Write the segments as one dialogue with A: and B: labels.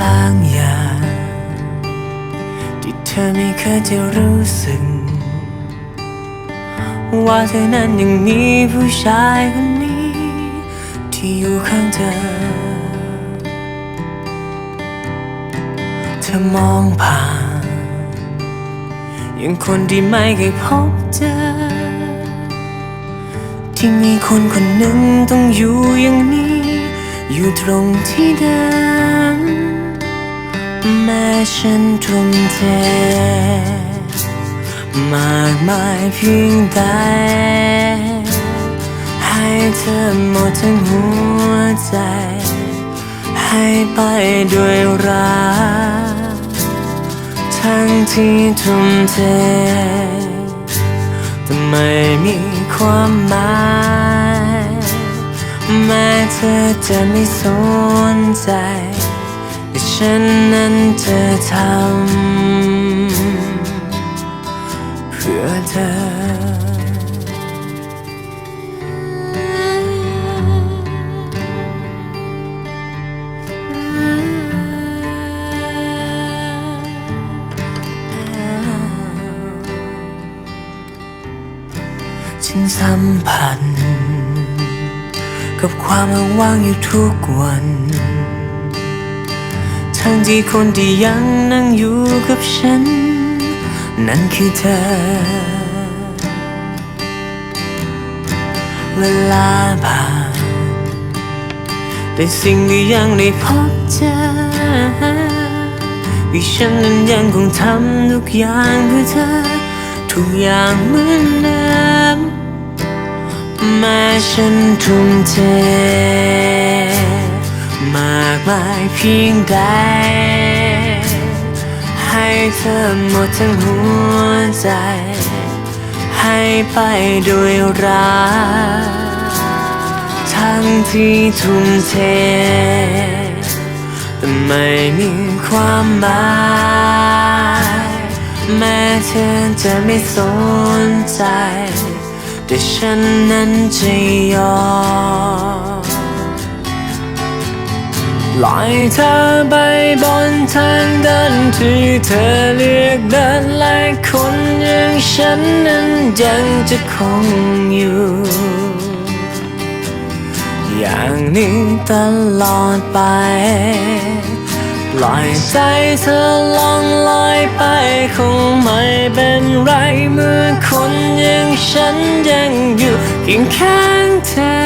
A: บางอย่าง ที่เธอไม่เคยจะรู้สึก ว่าเธอนั้นยังมีผู้ชายคนนี้ ที่อยู่ข้างเธอ เธอมองผ่าน ยังคนที่ไม่เคยพบเจอ ที่มีคนคนหนึ่งต้องอยู่อย่างนี้ อยู่ตรงที่เดิม แม้ฉันทุ่มเทมากมายเพียงใดให้เธอหมดทั้งหัวใจ ให้ไปด้วยรักทั้งที่ทุ่มเทแต่ไม่มีความหมายแม้เธอจะไม่สนใจ ฉันนั้นจะทำเพื่อเธอฉันสัมผัสกับความว่างอยู่ทุกวัน ทั้งที่คนที่ยังนั่งอยู่กับฉัน นั่นคือเธอ เวลาผ่านแต่สิ่งที่ยังได้พบเจอที่ฉันนั้นยังคงทำทุกอย่างเพื่อเธอ ทุกอย่างเหมือนเดิมแม้ฉันทุ่มเท มากมายเพียงใด ให้เธอหมดทั้งหัวใจ ให้ไปด้วยรักทั้งที่ทุ่มเท แต่ไม่มีความหมายแม้เธอจะไม่สนใจ แต่ฉันนั้นจะยอม ลอยเธอไปบนทางเดินที่เธอเลือกเดินและคนอย่างฉันนั้นยังจะคงอยู่ อย่างนี้ตลอดไปลอยใจเธอลองลอยไปคงไม่เป็นไรเมื่อคนอย่างฉันยังอยู่เคียงข้างเธอ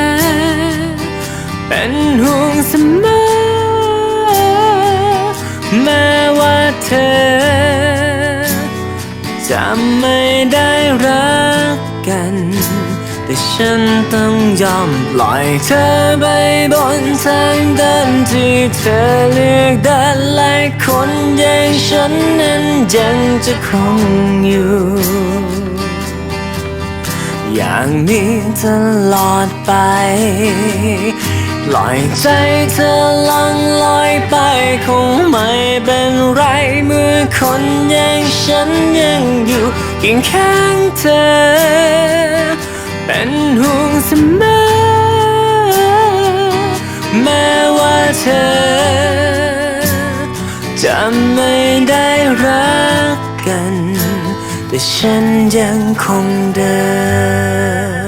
A: เป็นห่วงเส ไม่ได้รักกัน แต่ฉันต้องยอมปล่อยเธอไปบนทางเดินที่เธอเลือกเดินและคนอย่างฉันนั้นยังจะคงอยู่อย่างนี้ตลอดไป ปล่อยใจเธอล่องลอยไปคง คนอย่างฉันยังอยู่เคียงข้างเธอ เป็นห่วงเสมอ แม้ว่าเธอ จะไม่ได้รักกัน แต่ฉันยังคงเดิน